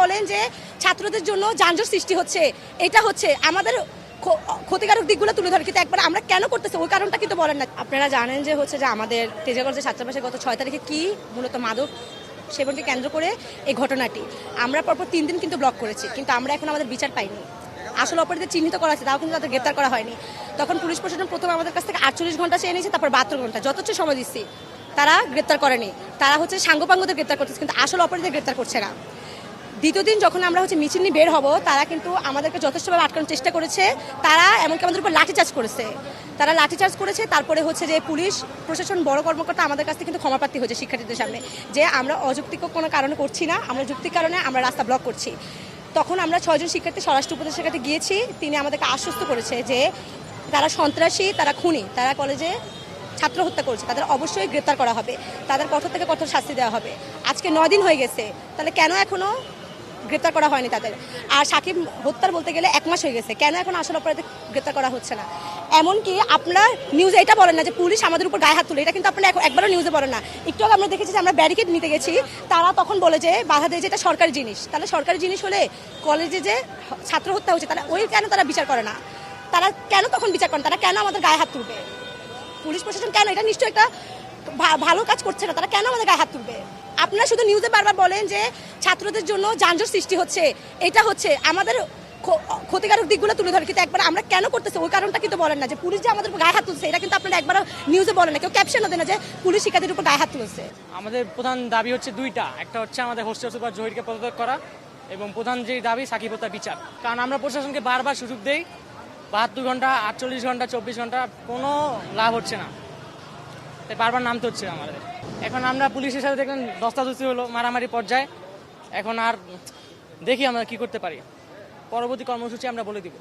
বলেন যে ছাত্রদের জন্য যানজট সৃষ্টি হচ্ছে। এটা হচ্ছে আমাদের ক্ষতিকারক দিকগুলো তুলে ধরে। কিন্তু একবার আমরা কেন করতেছি, ওই কারণটা কিন্তু বলেন না। আপনারা জানেন যে হচ্ছে যে আমাদের তেজাগঞ্জের ছাত্রাবাসে গত ছয় তারিখে কি মূলত মাদক সেবনকে কেন্দ্র করে এই ঘটনাটি? আমরা পরপর তিন দিন কিন্তু ব্লক করেছি, কিন্তু আমরা এখন আমাদের বিচার পাইনি। আসল অপরাধীদের চিহ্নিত করা আছে তাও কিন্তু তাদের গ্রেপ্তার করা হয়নি। তখন পুলিশ প্রশাসন প্রথমে আমাদের কাছ থেকে আটচল্লিশ ঘণ্টা চেয়ে নিয়েছে, তারপর বাহাত্তর ঘণ্টা। যথেষ্ট সময় দিচ্ছি, তারা গ্রেপ্তার করেনি। তারা হচ্ছে সাঙ্গপাঙ্গদের গ্রেপ্তার করতেছে, কিন্তু আসল অপরাধীদের গ্রেপ্তার করছে না। দ্বিতীয় দিন যখন আমরা হচ্ছে মিছিল নিয়ে বের হব, তারা কিন্তু আমাদেরকে যথেষ্টভাবে আটকানোর চেষ্টা করেছে। তারা এমনকি আমাদের উপর লাঠিচার্জ করেছে। তারা লাঠিচার্জ করেছে, তারপরে হচ্ছে যে পুলিশ, প্রশাসন, বড় কর্মকর্তা আমাদের কাছ থেকে কিন্তু ক্ষমাপ্রার্থী হয়েছে শিক্ষার্থীদের সামনে। যে আমরা অযৌক্তিক কোনো কারণে করছি না, আমরা যুক্তির কারণে আমরা রাস্তা ব্লক করছি। তখন আমরা ছয়জন শিক্ষার্থী স্বরাষ্ট্র উপদেষ্টার কাছে গিয়েছি, তিনি আমাদেরকে আশ্বস্ত করেছে যে তারা সন্ত্রাসী, তারা খুনি, তারা কলেজে ছাত্র হত্যা করেছে, তাদের অবশ্যই গ্রেপ্তার করা হবে। তাদের কঠোর থেকে কঠোর শাস্তি দেওয়া হবে। আজকে নয় দিন হয়ে গেছে, তাহলে কেন এখনও গ্রেপ্তার করা হয়নি তাদের। আর সাকিব হত্যার বলতে গেলে এক মাস হয়ে গেছে। কেন এখন আসল অপরাধে গ্রেপ্তার করা হচ্ছে না? এমনকি আপনার নিউজে এটা বলেন না যে পুলিশ আমাদের উপর গায়ে হাত তুলে, এটা কিন্তু আপনারা এক- একবারও নিউজে বলেন না। একটু আগে আমরা দেখেছি যে আমরা ব্যারিকেড নিতে গেছি, তারা তখন বলে যে বাধা দিয়ে যে এটা সরকারি জিনিস। তাহলে সরকারি জিনিস হলে কলেজে যে ছাত্র হত্যা হচ্ছে তারা ওই কেন তারা বিচার করে না? তারা কেন তখন বিচার করেন তারা কেন আমাদের গায়ে হাত তুলবে? পুলিশ প্রশাসন কেন? এটা নিশ্চয়ই একটা ভালো কাজ করছে না। তারা কেন আমাদের গায়ে হাত তুলবে? আপনারা শুধু নিউজে বারবার বলেন যে ছাত্রদের জন্য যানজট সৃষ্টি হচ্ছে। এটা হচ্ছে আমাদের ক্ষ- ক্ষতিকারক দিকগুলো তুলে ধরে। কিন্তু একবার আমরা কেন করতেছি? ওই কারণটা কিন্তু বলেন না যে পুলিশ যে আমাদের গায়ে হাত তুলছে, এটা কিন্তু আপনারা একবার নিউজে বলেন না। কেউ ক্যাপশনও দেন না যে পুলিশ শিক্ষার্থীর উপর গায়ে হাত তুলছে। আমাদের প্রধান দাবি হচ্ছে দুইটা। একটা হচ্ছে আমাদের হোস্টেল সুপার জহিরকে পদত্যাগ করা এবং প্রধান যে দাবি, সাকিব বিচার। কারণ আমরা প্রশাসনকে বারবার সুযোগ দেই, বাহাত্তর ঘণ্টা, আটচল্লিশ ঘণ্টা, চব্বিশ ঘণ্টা, কোনো লাভ হচ্ছে না। তাই বারবার নামতে হচ্ছে আমাদের। এখন আমরা পুলিশের সাথে দেখলেন দস্তাদস্তি হলো, মারামারি পর্যায়ে। এখন আর দেখি আমরা কি করতে পারি। পরবর্তী কর্মসূচি আমরা বলে দিব।